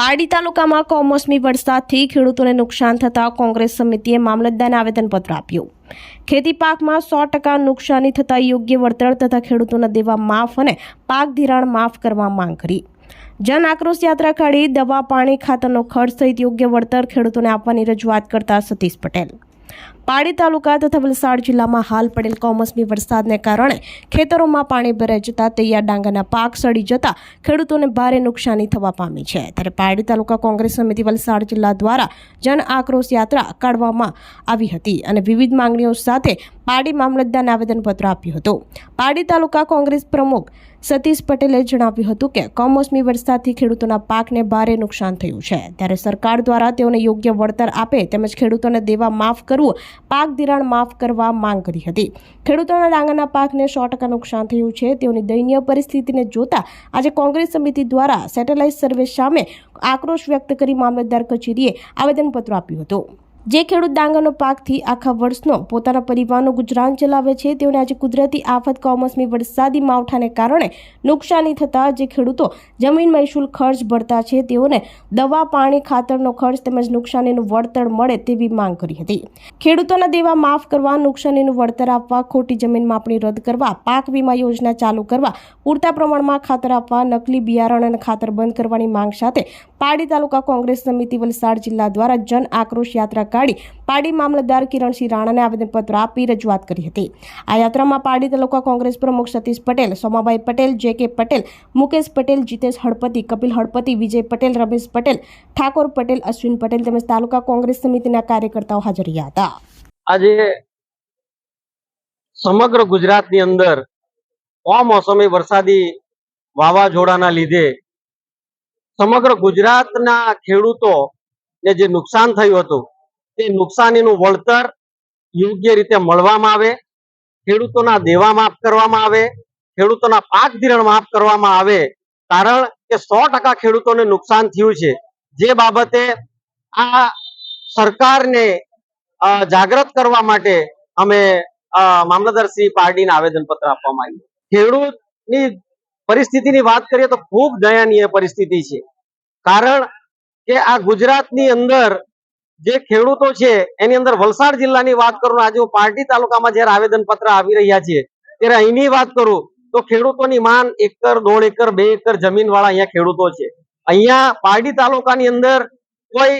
પારડી તાલુકામાં કમોસમી વરસાદથી ખેડૂતોને નુકસાન થતાં કોંગ્રેસ સમિતિએ મામલતદારને આવેદનપત્ર આપ્યું. ખેતી પાકમાં સો ટકા નુકસાની થતાં યોગ્ય વળતર તથા ખેડૂતોના દેવા માફ અને પાક ધિરાણ માફ કરવા માંગ કરી. જન આક્રોશ યાત્રા કાઢી દવા, પાણી, ખાતરનો ખર્ચ સહિત યોગ્ય વળતર ખેડૂતોને આપવાની રજૂઆત કરતા સતીશ પટેલ. પાડી તાલુકા તથા વલસાડ જિલ્લામાં હાલ પડેલ કમોસમી વરસાદને કારણે ખેતરોમાં પાણી ભરાઈ જતા તૈયાર ડાંગરના પાક સડી જતા ખેડૂતોને ભારે નુકસાની થવા પામી છે. ત્યારે પારડી તાલુકા કોંગ્રેસ સમિતિ વલસાડ જિલ્લા દ્વારા જન આક્રોશ યાત્રા કાઢવામાં આવી હતી અને વિવિધ માંગણીઓ સાથે પારડી મામલતદારને આવેદનપત્ર આપ્યું હતું. પારડી તાલુકા કોંગ્રેસ પ્રમુખ સતીશ પટેલે જણાવ્યું હતું કે કમોસમી વરસાદથી ખેડૂતોના પાકને ભારે નુકસાન થયું છે. ત્યારે સરકાર દ્વારા તેઓને યોગ્ય વળતર આપે તેમજ ખેડૂતોને દેવા માફ કરવું, પાક ધિરાણ માફ કરવા માંગ કરી હતી. ખેડૂતોના ડાંગરના પાકને સો ટકા નુકસાન થયું છે. તેઓની દયનીય પરિસ્થિતિને જોતા આજે કોંગ્રેસ સમિતિ દ્વારા સેટેલાઇટ સર્વે સામે આક્રોશ વ્યક્ત કરી મામલતદાર કચેરીએ આવેદનપત્ર આપ્યું હતું. જે ખેડૂત ડાંગરનો પાકથી આખા વર્ષનો પોતાના પરિવારનું ગુજરાન ચલાવે છે, તેઓને આજે કુદરતી આફત, કમોસમી વરસાદી માવઠાને કારણે નુકસાની થતાં જે ખેડૂતો જમીન મહેસૂલ ખર્ચ ભરતા છે, તેઓને દવા, પાણી, ખાતરનો ખર્ચ તેમજ નુકસાનીનું વળતર મળે તેવી માંગ કરી હતી. ખેડૂતોના દેવા માફ કરવા, નુકસાનીનું વળતર આપવા, ખોટી જમીન માપણી રદ કરવા, પાક વીમા યોજના ચાલુ કરવા, પૂરતા પ્રમાણમાં ખાતર આપવા, નકલી બિયારણ અને ખાતર બંધ કરવાની માંગ સાથે પારડી તાલુકા કોંગ્રેસ સમિતિ વલસાડ જિલ્લા દ્વારા જન આક્રોશ યાત્રા કાઢી પાડી મામલતદાર કિરણસિંહ રાણાને આવેદનપત્ર આપી રજૂઆત કરી હતી. આ યાત્રામાં પાડી તાલુકા કોંગ્રેસ પ્રમુખ સતીશ પટેલ, સોમાભાઈ પટેલ, જે કે પટેલ, મુકેશ પટેલ, જીતેશ હળપતિ, કપિલ હળપતિ, વિજય પટેલ, રમેશ પટેલ, ઠાકોર પટેલ, અશ્વિન પટેલ તેમજ તાલુકા કોંગ્રેસ સમિતિના કાર્યકર્તાઓ હાજર રહ્યા હતા. આજે સમગ્ર ગુજરાતની અંદર કમોસમી વરસાદી વાવાઝોડાના લીધે સમગ્ર ગુજરાતના ખેડૂતોને જે નુકસાન થયું હતું, તે નુકસાનીનું વળતર યોગ્ય રીતે મળવામાં આવે, ખેડૂતોના દેવા માફ કરવામાં આવે, ખેડૂતોના પાક ધિરણ માફ કરવામાં આવે, કારણ કે સો ટકા ખેડૂતોને નુકસાન થયું છે. જે બાબતે આ સરકારને જાગૃત કરવા માટે અમે મામલતદાર મામલતદારશ્રી પાર્ટીને આવેદનપત્ર આપવામાં આવ્યું. ખેડૂતની પરિસ્થિતિની વાત કરીએ તો ખૂબ દયનીય પરિસ્થિતિ છે. કારણ કે આ ગુજરાતની અંદર જે ખેડૂતો છે, એની અંદર વલસાડ જિલ્લાની વાત કરું આજે હું પાર્ટી તાલુકામાં જયારે આવેદનપત્ર આવી રહ્યા છે ત્યારે અહીંની વાત કરું, તો ખેડૂતોની માન એકર, દોઢ એકર, બે એકર જમીન અહીંયા ખેડૂતો છે. અહીંયા પારડી તાલુકાની અંદર કોઈ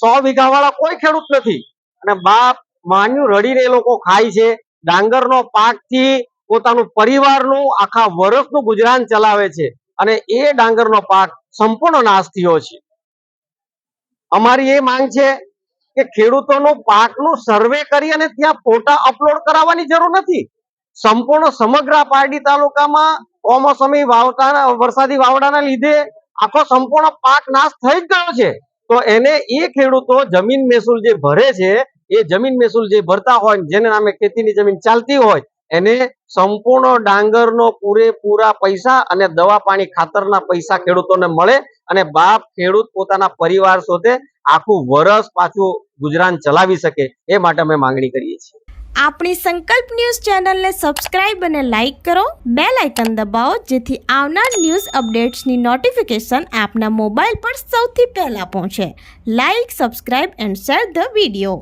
સો વીઘા વાળા કોઈ ખેડૂત નથી. અને બાપ માન્યું રડીને લોકો ખાય છે, ડાંગરનો પાકથી પોતાનું પરિવારનું આખા વર્ષનું ગુજરાન ચલાવે છે. અને એ ડાંગરનો પાક સંપૂર્ણ નાશ થયો છે. અમારી એ માંગ છે કે ખેડૂતોનું પાકનું સર્વે કરી અને ત્યાં ફોટા અપલોડ કરાવવાની જરૂર નથી. સંપૂર્ણ સમગ્ર પારડી તાલુકામાં કોમોસમી વાવતા વરસાદી વાવડાના લીધે આખો સંપૂર્ણ પાક નાશ થઈ ગયો છે. તો એને એ ખેડૂતો જમીન મહેસૂલ જે ભરે છે, એ જમીન મહેસૂલ જે ભરતા હોય જેને નામે ખેતીની જમીન ચાલતી હોય એને સંપૂર્ણ ડાંગરનો પૂરેપૂરા પૈસા અને દવા પાણી ખાતરના પૈસા ખેડૂતોને મળે અને બાપ ખેડૂત પોતાના પરિવાર સાથે આખું વરસ પાછું ગુજરાન ચલાવી શકે એ માટે અમે માંગણી કરીએ છીએ. આપણી સંકલ્પ ન્યૂઝ ચેનલને સબસ્ક્રાઇબ અને લાઇક કરો બે લાઇકન દબાવો, જેથી આવનાર ન્યૂઝ અપડેટ્સની નોટિફિકેશન આપના મોબાઈલ પર સૌથી પહેલાં પહોંચે. Like, subscribe and share the video.